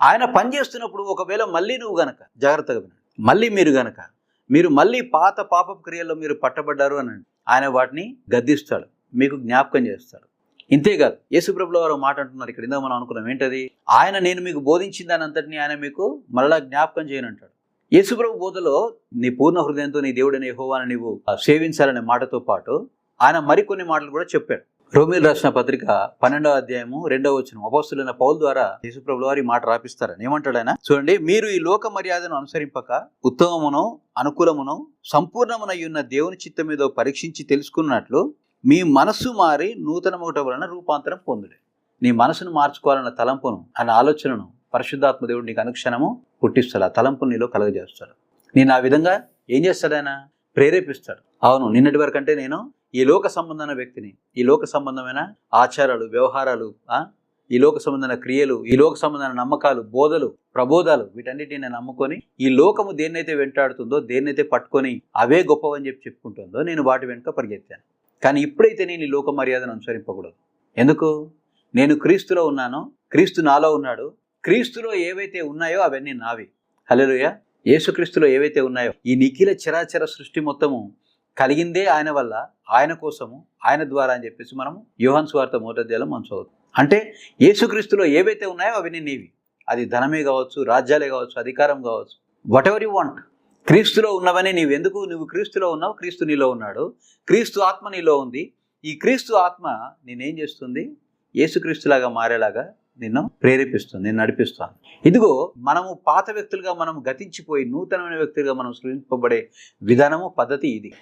ఆయన పని చేస్తున్నప్పుడు ఒకవేళ మళ్ళీ నువ్వు గనక జాగ్రత్తగా వినండి. మళ్ళీ మీరు గనక మీరు మళ్ళీ పాత పాపపు క్రియల్లో మీరు పట్టబడ్డారు అని ఆయన వాటిని గద్దిస్తాడు మీకు జ్ఞాపకం చేస్తాడు. ఇంతేకాదు యేసుప్రభుల వారు మాట అంటున్నారు ఇక్కడ ఇందా మనం అనుకున్నాం ఏంటది? ఆయన నేను మీకు బోధించిన దాని అంతటిని ఆయన మీకు మళ్ళా జ్ఞాపకం చేయనంటాడు. యేసుప్రభు బోధలో నీ పూర్ణ హృదయంతో నీ దేవుడని యహోవాని నీవు సేవించాలనే మాటతో పాటు ఆయన మరికొన్ని మాటలు కూడా చెప్పాడు. రోమిల్ రాసిన పత్రిక పన్నెండవ అధ్యాయము రెండవ వచ్చిన అపోస్తులైన పౌల్ ద్వారా యేసుప్రభుల వారి మాట రాపిస్తారని. ఏమంటాడు ఆయన? చూడండి మీరు ఈ లోక మర్యాదను అనుసరింపక ఉత్తమమును అనుకూలమును సంపూర్ణమునై ఉన్న దేవుని చిత్తం మీద పరీక్షించి తెలుసుకున్నట్లు మీ మనస్సు మారి నూతనమూట వలన రూపాంతరం పొందుడే. నీ మనసును మార్చుకోవాలన్న తలంపును అన్న ఆలోచనను పరిశుద్ధాత్మ దేవుడు నీకు అనుక్షణము పుట్టిస్తాడు. ఆ తలంపు నీలో కలుగజేస్తాడు. నేను ఆ విధంగా ఏం చేస్తాడు ఆయన? ప్రేరేపిస్తాడు. అవును నిన్నటి వరకంటే నేను ఈ లోక సంబంధమైన వ్యక్తిని ఈ లోక సంబంధమైన ఆచారాలు వ్యవహారాలు ఈ లోక సంబంధమైన క్రియలు ఈ లోక సంబంధమైన నమ్మకాలు బోధలు ప్రబోధాలు వీటన్నిటిని నేను నమ్ముకొని ఈ లోకము దేన్నైతే వెంటాడుతుందో దేన్నైతే పట్టుకొని అవే గొప్పవని చెప్పి చెప్పుకుంటుందో నేను వాటి వెనుక పరిగెత్తాను. కానీ ఇప్పుడైతే నేను ఈ లోక మర్యాదను అనుసరింపకూడదు. ఎందుకు? నేను క్రీస్తులో ఉన్నాను క్రీస్తు నాలో ఉన్నాడు క్రీస్తులో ఏవైతే ఉన్నాయో అవన్నీ నావి. హలోయ యేసుక్రీస్తులో ఏవైతే ఉన్నాయో ఈ నిఖిల చరాచర సృష్టి మొత్తము కలిగిందే ఆయన వల్ల ఆయన కోసము ఆయన ద్వారా అని చెప్పేసి మనము యోహన్ స్వార్థ మోటధ్యాయం మనం చదువుతాం. అంటే యేసుక్రీస్తులో ఏవైతే ఉన్నాయో అవన్నీ నీవి. అది ధనమే కావచ్చు రాజ్యాలే కావచ్చు అధికారం కావచ్చు. వాట్ ఎవర్ యు వాంట్ క్రీస్తులో ఉన్నవని నీవు ఎందుకు నువ్వు క్రీస్తులో ఉన్నావు క్రీస్తు నీలో ఉన్నాడు క్రీస్తు ఆత్మ నీలో ఉంది. ఈ క్రీస్తు ఆత్మ నేనేం చేస్తుంది? యేసుక్రీస్తులాగా మారేలాగా నిన్ను ప్రేరేపిస్తుంది నేను నడిపిస్తాను ఇదిగో మనము పాత వ్యక్తులుగా మనం గతించిపోయి నూతనమైన వ్యక్తులుగా మనం సృజింపబడే విధానము పద్ధతి ఇది.